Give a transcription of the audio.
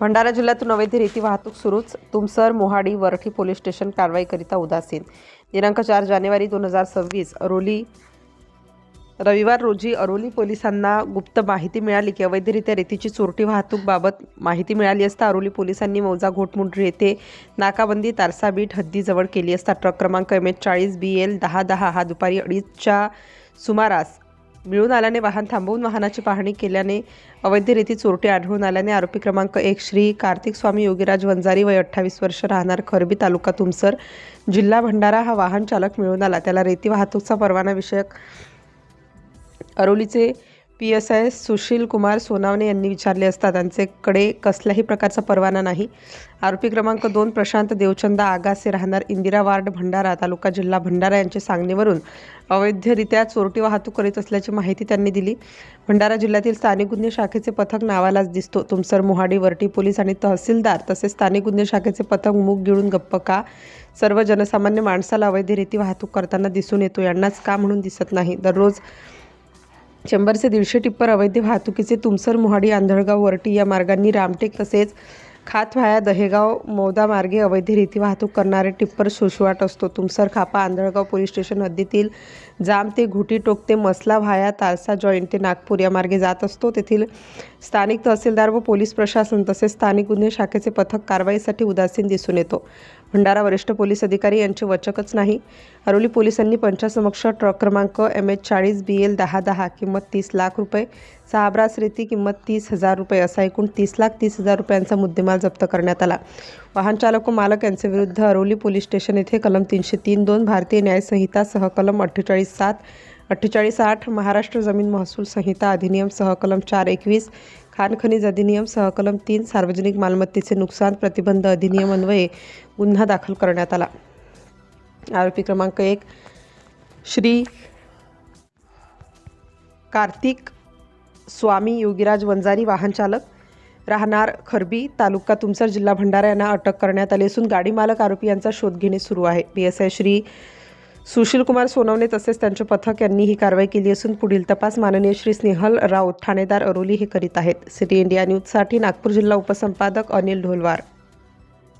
भंडारा जिल्ह्यातून अवैध रेती वाहतूक सुरूच. तुमसर मोहाडी वरठी पोलीस स्टेशन कारवाईकरिता उदासीन. दिनांक चार जानेवारी दोन हजार सव्वीस अरोली रविवार रोजी अरोली पोलिसांना गुप्त माहिती मिळाली की अवैधरित्या रेतीची चोरटी वाहतूकबाबत माहिती मिळाली असता अरोली पोलिसांनी मौजा घोटमुंड्री येथे नाकाबंदी तारसा बीट हद्दीजवळ केली असता ट्रक क्रमांक एम एच चाळीस बी एल दहा दहा हा दुपारी अडीचच्या सुमारास मिळून आल्याने वाहन थांबवून वाहनाची पाहणी केल्याने अवैध रेती चोरटी आढळून आल्याने आरोपी क्रमांक एक श्री कार्तिक स्वामी योगीराज वंजारी वय अठ्ठावीस वर्ष राहणार खरबी तालुका तुमसर जिल्हा भंडारा हा वाहन चालक मिळून आला. त्याला रेती वाहतूकचा परवाना विषयक अरोलीचे P S I Sushil Kumar Sonawane यांनी विचारले असता त्यांच्याकडे कसल्याही प्रकारचा परवाना नाही. आरोपी क्रमांक दोन प्रशांत देवचंदा आगासे राहणार इंदिरा वार्ड भंडारा तालुका जिल्हा भंडारा यांच्या सांगणीवरून अवैधरित्या चोरटी वाहतूक करीत असल्याची माहिती त्यांनी दिली. भंडारा जिल्ह्यातील स्थानिक गुन्हे शाखेचे पथक नावालाच दिसतो. तुमसर मोहाडी वरटी पोलीस आणि तहसीलदार तसेच स्थानिक गुन्हे शाखेचे पथक मूग गिळून गप्प का? सर्व जनसामान्य माणसाला अवैध वाहतूक करताना दिसून येतो. यांनाच का म्हणून दिसत नाही? दररोज शंभरचे दीडशे टिप्पर अवैध वाहतुकीचे तुमसर मोहाडी आंधळगाव वरटी या मार्गांनी रामटेक तसेच खात व्हाया दहेगाव मौदा मार्गे अवैध रेती वाहतूक करणारे टिप्पर सुशवाट असतो. तुमसर खापा आंधळगाव पोलीस स्टेशन हद्दीतील जाम ते घुटी टोक ते मसला व्हाया तारसा जॉईंट ते नागपूर या मार्गे जात असतो. तेथील स्थानिक तहसीलदार व पोलीस प्रशासन तसेच स्थानिक गुन्हे शाखेचे पथक कारवाईसाठी उदासीन दिसून येतो. भंडारा वरिष्ठ पोलीस अधिकारी यांचे वचकच नाही. अरोली पोलिसांनी पंचासमक्ष ट्रक क्रमांक एम एच चाळीस बी एल दहा दहा किंमत तीस लाख रुपये सहा रेती किंमत तीस हजार रुपये असा एकूण तीस लाख तीस हजार रुपयांचा मुद्देमाल जप्त करण्यात आला. वाहन चालक व मालक यांच्याविरुद्ध विरुद्ध अरोली पोलीस स्टेशन येथे कलम तीनशे तीन दोन भारतीय न्यायसंहिता सह कलम अठ्ठेचाळीस सात अठ्ठेचाळीस आठ महाराष्ट्र जमीन महसूल संहिता अधिनियम सहकलम चार एकवीस खाण खनिज अधिनियम सहकलम तीन सार्वजनिक मालमत्तेचे नुकसान प्रतिबंध अधिनियम अन्वये गुन्हा दाखल करण्यात आला. आरोपी क्रमांक एक श्री कार्तिक स्वामी योगीराज वंजारी वाहन चालक राहणार खरबी तालुका तुमसर जिल्हा भंडारा यांना अटक करण्यात आली असून गाडी मालक आरोपी यांचा शोध घेणे सुरू आहे. P S I Shri Sushil Kumar Sonawane तसेच त्यांचे पथक यांनी ही कारवाई केली असून पुढील तपास माननीय श्री स्नेहल राऊत ठाणेदार अरोली हे करीत आहेत. सिटी इंडिया न्यूजसाठी नागपूर जिल्हा उपसंपादक अनिल ढोलवार.